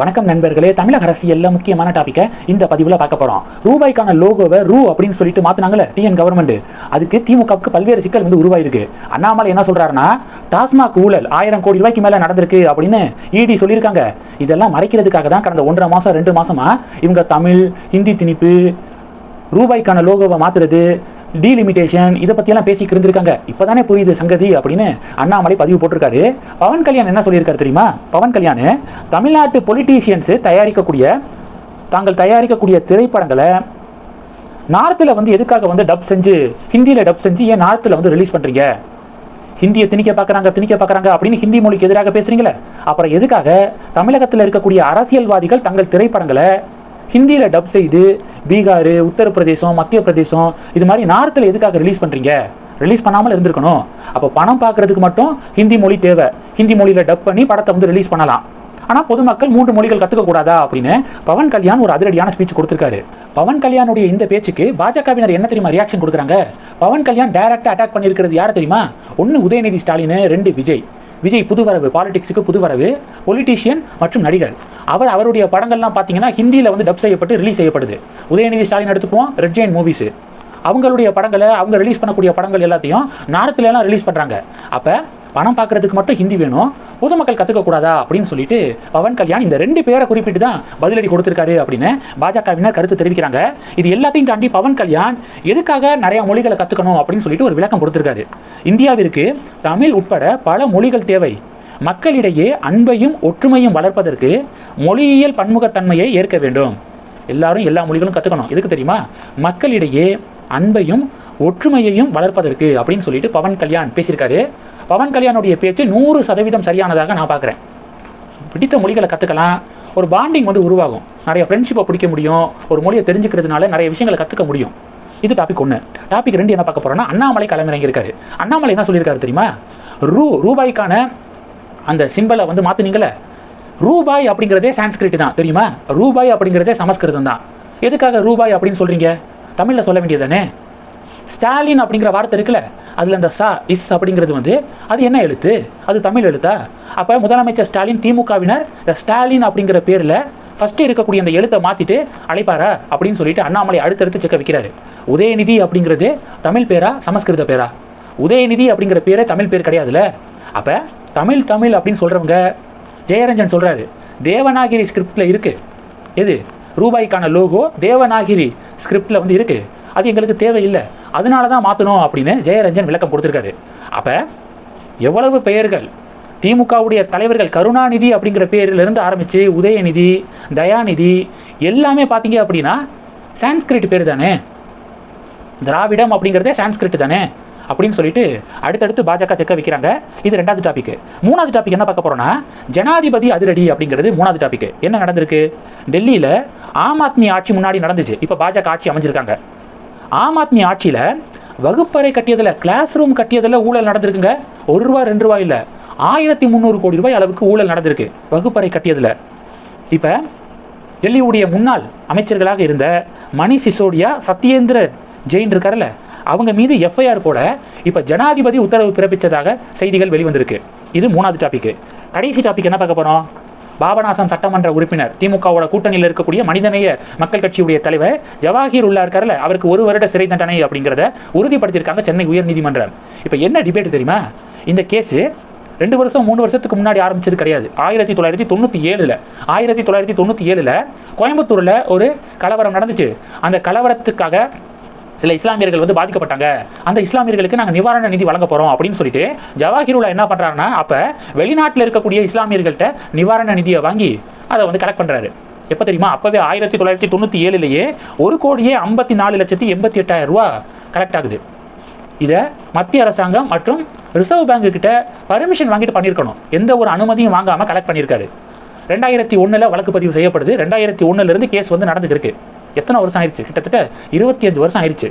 வணக்கம் நண்பர்களே. தமிழக அரசியல்ல முக்கியமான டாபிக்கை இந்த பதிவில் பார்க்க போறோம். ரூபாய்க்கான லோகோவை ரூ அப்படின்னு சொல்லிட்டு மாத்தினாங்கல்ல டிஎன் கவர்மெண்ட் அதுக்கு திமுகவுக்கு பல்வேறு சிக்கல் வந்து உருவாயிருக்கு. அண்ணாமலை என்ன சொல்றாருன்னா டாஸ்மாக் ஊழல் ஆயிரம் கோடி ரூபாய்க்கு மேல நடந்திருக்கு அப்படின்னு இடி சொல்லியிருக்காங்க. இதெல்லாம் மறைக்கிறதுக்காக தான் கடந்த ஒன்றரை மாசம் ரெண்டு மாசமா இவங்க தமிழ் ஹிந்தி திணிப்பு ரூபாய்க்கான லோகோவை மாத்துறது டீலிமிட்டேஷன் இதை பற்றியெல்லாம் பேசி இருந்திருக்காங்க. இப்போதானே புரியுது சங்கதி அப்படின்னு அண்ணாமலை பதிவு போட்டிருக்காரு. பவன் கல்யாண் என்ன சொல்லியிருக்காரு தெரியுமா? பவன் கல்யாண் தமிழ்நாட்டு பொலிட்டீஷியன்ஸு தயாரிக்கக்கூடிய தாங்கள் தயாரிக்கக்கூடிய திரைப்படங்களை நார்த்தில் வந்து எதுக்காக வந்து டப் செஞ்சு ஹிந்தியில் டப் செஞ்சு ஏன் நார்த்தில் வந்து ரிலீஸ் பண்ணுறீங்க ஹிந்தியை திணிக்க பார்க்குறாங்க திணிக்க பார்க்குறாங்க அப்படின்னு ஹிந்தி மொழிக்கு எதிராக பேசுகிறீங்களே அப்புறம் எதுக்காக தமிழகத்தில் இருக்கக்கூடிய அரசியல்வாதிகள் தங்கள் திரைப்படங்களை ஹிந்தியில் டப் செய்து பீகார் உத்தரப்பிரதேசம் மத்திய பிரதேசம் இது மாதிரி நார்த்தில் எதுக்காக ரிலீஸ் பண்ணுறீங்க ரிலீஸ் பண்ணாமல் இருந்திருக்கணும். அப்போ பணம் பார்க்குறதுக்கு மட்டும் ஹிந்தி மொழி தேவை. ஹிந்தி மொழியில் டப் பண்ணி படத்தை வந்து ரிலீஸ் பண்ணலாம். ஆனால் பொதுமக்கள் மூன்று மொழிகள் கற்றுக்கக்கூடாதா அப்படின்னு பவன் கல்யாண் ஒரு அதிரடியான ஸ்பீச் கொடுத்துருக்காரு. பவன் கல்யாணுடைய இந்த பேச்சுக்கு பாஜகவினர் என்ன தெரியுமா ரியாக்ஷன் கொடுக்குறாங்க? பவன் கல்யாண் டைரக்டாக அட்டாக் பண்ணியிருக்கிறது யார் தெரியுமா? ஒன்று உதயநிதி ஸ்டாலின் ரெண்டு விஜய். விஜய் புதுவரவு பாலிடிக்ஸுக்கு புதுவரவு பொலிட்டீஷியன் மற்றும் நடிகர். அவர் அவருடைய படங்கள்லாம் பார்த்தீங்கன்னா ஹிந்தியில் வந்து டப் செய்யப்பட்டு ரிலீஸ் செய்யப்படுது. உதயநிதி ஸ்டாலின் எடுத்துக்குவோம் ரெட் ஜெயின் மூவிஸு அவங்களுடைய படங்களை அவங்க ரிலீஸ் பண்ணக்கூடிய படங்கள் எல்லாத்தையும் நார்த்துல ரிலீஸ் பண்ணுறாங்க அப்போ பணம் பார்க்குறதுக்கு மட்டும் ஹிந்தி வேணும் பொதுமக்கள் கற்றுக்க கூடாதா அப்படின்னு சொல்லிட்டு பவன் கல்யாண் இந்த ரெண்டு பேரை குறிப்பிட்டு தான் பதிலடி கொடுத்துருக்காரு அப்படின்னு பாஜகவினர் கருத்து தெரிவிக்கிறாங்க. இது எல்லாத்தையும் தாண்டி பவன் கல்யாண் எதுக்காக நிறைய மொழிகளை கற்றுக்கணும் அப்படின்னு சொல்லிட்டு ஒரு விளக்கம் கொடுத்துருக்காரு. இந்தியாவிற்கு தமிழ் உட்பட பல மொழிகள் தேவை. மக்களிடையே அன்பையும் ஒற்றுமையும் வளர்ப்பதற்கு மொழியியல் பன்முகத்தன்மையை ஏற்க வேண்டும். எல்லாரும் எல்லா மொழிகளும் கற்றுக்கணும் எதுக்கு தெரியுமா? மக்களிடையே அன்பையும் ஒற்றுமையையும் வளர்ப்பதற்கு அப்படின்னு சொல்லிட்டு பவன் கல்யாண் பேசியிருக்காரு. பவன் கல்யாணுடைய பேச்சு நூறு சதவீதம் சரியானதாக நான் பார்க்குறேன். பிடித்த மொழிகளை கற்றுக்கலாம் ஒரு பாண்டிங் வந்து உருவாகும். நிறைய ஃப்ரெண்ட்ஷிப்பை பிடிக்க முடியும். ஒரு மொழியை தெரிஞ்சுக்கிறதுனால நிறைய விஷயங்களை கற்றுக்க முடியும். இது டாபிக் ஒன்று டாபிக் ரெண்டு என்ன பார்க்க போகிறோன்னா அண்ணாமலை களமிறங்கி இருக்காரு அண்ணாமலை என்ன சொல்லியிருக்காரு தெரியுமா? ரூ ரூபாய்க்கான அந்த சிம்பலை வந்து மாற்றுனீங்கள ரூபாய் அப்படிங்கிறதே சான்ஸ்கிரிட் தான் தெரியுமா? ரூபாய் அப்படிங்கிறதே சமஸ்கிருதம் தான். எதுக்காக ரூபாய் அப்படின்னு சொல்கிறீங்க தமிழில் சொல்ல வேண்டியதானே ஸ்டாலின் அப்படிங்கிற வார்த்தை இருக்குல்ல அதில் அந்த சா இஸ் அப்படிங்கிறது வந்து அது என்ன எழுத்து? அது தமிழ் எழுத்தா? அப்போ முதலமைச்சர் ஸ்டாலின் திமுகவினர் இந்த ஸ்டாலின் அப்படிங்கிற பேரில் ஃபஸ்ட்டு இருக்கக்கூடிய அந்த எழுத்தை மாற்றிட்டு அழைப்பாரா? அப்படின்னு சொல்லிட்டு அண்ணாமலை அடுத்தடுத்து செக்க வைக்கிறாரு. உதயநிதி அப்படிங்கிறது தமிழ் பேரா சமஸ்கிருத பேரா? உதயநிதி அப்படிங்கிற பேரே தமிழ் பேர் கிடையாதுல்ல? அப்போ தமிழ் தமிழ் அப்படின்னு சொல்கிறவங்க ஜெயரஞ்சன் சொல்கிறாரு தேவநாகிரி ஸ்கிரிப்டில் இருக்குது எது? ரூபாய்க்கான லோகோ தேவநாகிரி ஸ்கிரிப்டில் வந்து இருக்குது அது எங்களுக்கு தேவையில்லை. அதனால தான் மாற்றணும் அப்படின்னு ஜெயரஞ்சன் விளக்கம் கொடுத்துருக்காரு. அப்போ எவ்வளவு பெயர்கள்? திமுகவுடைய தலைவர்கள் கருணாநிதி அப்படிங்கிற பேரிலிருந்து ஆரம்பித்து உதயநிதி தயாநிதி எல்லாமே பார்த்தீங்க அப்படின்னா சான்ஸ்கிரிட் பேர் தானே திராவிடம் அப்படிங்கிறதே சான்ஸ்கிரிட் தானே? அப்படின்னு சொல்லிட்டு அடுத்தடுத்து பாஜக செக்க வைக்கிறாங்க. இது ரெண்டாவது டாபிக் மூணாவது டாபிக் என்ன பார்க்க போறோம்னா ஜனாதிபதி அதிரடி அப்படிங்கிறது மூணாவது டாபிக் என்ன நடந்திருக்கு? டெல்லியில் ஆம் ஆத்மி ஆட்சி முன்னாடி நடந்துச்சு. இப்போ பாஜக ஆட்சி அமைஞ்சிருக்காங்க. ஆம் ஆத்மி ஆட்சியில் வகுப்பறை கட்டியதில் கிளாஸ் ரூம் கட்டியதில் ஊழல் நடந்திருக்குங்க. ஒரு ரூபா ரெண்டு ரூபாய் இல்லை. ஆயிரத்தி முந்நூறு கோடி ரூபாய் அளவுக்கு ஊழல் நடந்திருக்கு வகுப்பறை கட்டியதில். இப்போ டெல்லியுடைய முன்னாள் அமைச்சர்களாக இருந்த மணி சிசோடியா சத்யேந்திர ஜெயின் இருக்கார்ல அவங்க மீது எஃப்ஐஆர் போட இப்போ ஜனாதிபதி உத்தரவு பிறப்பித்ததாக செய்திகள் வெளிவந்திருக்கு. இது மூணாவது டாபிக் கடைசி டாபிக் என்ன பார்க்க போகிறோம் பாபநாசம் சட்டமன்ற உறுப்பினர் திமுகவோட கூட்டணியில் இருக்கக்கூடிய மனிதநேய மக்கள் கட்சியுடைய தலைவர் ஜவாஹீர் உள்ளா இருக்கார்ல அவருக்கு ஒரு வருட சிறை தண்டனை அப்படிங்கிறத உறுதிப்படுத்தியிருக்காங்க சென்னை உயர்நீதிமன்றம். இப்போ என்ன டிபேட் தெரியுமா? இந்த கேஸு ரெண்டு வருஷம் மூணு வருஷத்துக்கு முன்னாடி ஆரம்பிச்சது கிடையாது. ஆயிரத்தி தொள்ளாயிரத்தி தொண்ணூற்றி ஏழில் ஆயிரத்தி தொள்ளாயிரத்தி தொண்ணூற்றி ஏழில் கோயம்புத்தூரில் ஒரு கலவரம் நடந்துச்சு. அந்த கலவரத்துக்காக சில இஸ்லாமியர்கள் வந்து பாதிக்கப்பட்டாங்க. அந்த இஸ்லாமியர்களுக்கு நாங்கள் நிவாரண நிதி வழங்க போகிறோம் அப்படின்னு சொல்லிட்டு ஜவாஹிருல்லா என்ன பண்ணுறாருன்னா அப்போ வெளிநாட்டில் இருக்கக்கூடிய இஸ்லாமியர்கள்ட்ட நிவாரண நிதியை வாங்கி அதை வந்து கலெக்ட் பண்ணுறாரு எப்போ தெரியுமா? அப்போவே ஆயிரத்தி தொள்ளாயிரத்தி தொண்ணூற்றி ஏழுலேயே ஒரு கோடியே ஐம்பத்தி நாலு லட்சத்தி எண்பத்தி எட்டாயிரம் ரூபா கலெக்ட் ஆகுது. இதை மத்திய அரசாங்கம் மற்றும் ரிசர்வ் பேங்க் கிட்ட பர்மிஷன் வாங்கிட்டு பண்ணியிருக்கணும் எந்த ஒரு அனுமதியும் வாங்காமல் கலெக்ட் பண்ணியிருக்காரு ரெண்டாயிரத்தி ஒன்றில் வழக்கு பதிவு செய்யப்படுது. ரெண்டாயிரத்தி ஒன்றுலேருந்து கேஸ் வந்து நடந்துட்டு இருக்கு எத்தனை வருஷம் ஆயிடுச்சு கிட்டத்தட்ட இருபத்தி அஞ்சு வருஷம் ஆயிடுச்சு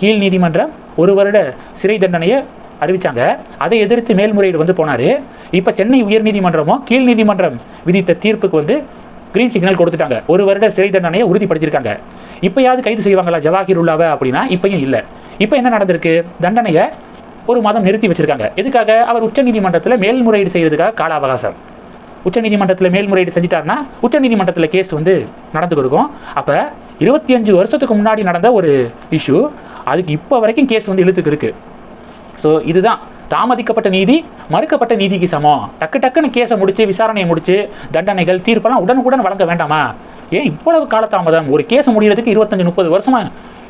கீழ் நீதிமன்றம் ஒரு வருட சிறை தண்டனையை அறிவித்தாங்க அதை எதிர்த்து மேல்முறையீடு வந்து போனார். இப்போ சென்னை உயர்நீதிமன்றமும் கீழ் நீதிமன்றம் விதித்த தீர்ப்புக்கு வந்து கிரீன் சிக்னல் கொடுத்துட்டாங்க. ஒரு வருட சிறை தண்டனையை உறுதிப்படுத்தியிருக்காங்க. இப்போயாவது கைது செய்வாங்களா? ஜவாஹிர் உள்ளாவை அப்படின்னா இப்பயும் இல்லை. இப்போ என்ன நடந்திருக்கு? தண்டனையை ஒரு மாதம் நிறுத்தி வச்சிருக்காங்க. எதுக்காக? அவர் உச்சநீதிமன்றத்தில் மேல்முறையீடு செய்யறதுக்காக கால அவகாசம். உச்சநீதிமன்றத்தில் மேல்முறையீடு செஞ்சிட்டாருன்னா உச்சநீதிமன்றத்தில் கேஸ் வந்து நடந்து கொடுக்கும். அப்போ இருபத்தி அஞ்சு வருஷத்துக்கு முன்னாடி நடந்த ஒரு இஷ்யூ அதுக்கு இப்போ வரைக்கும் கேஸ் வந்து இழுத்துக்கு இருக்கு. ஸோ இதுதான். தாமதிக்கப்பட்ட நீதி மறுக்கப்பட்ட நீதிக்கு சமம். டக்கு டக்குன்னு கேஸை முடிச்சு விசாரணையை முடிச்சு தண்டனைகள் தீர்ப்பெல்லாம் உடனுக்குடன் வழங்க வேண்டாமா? ஏன் இவ்வளவு காலதாமதம்? ஒரு கேஸ் முடியறதுக்கு இருபத்தஞ்சு முப்பது வருஷமா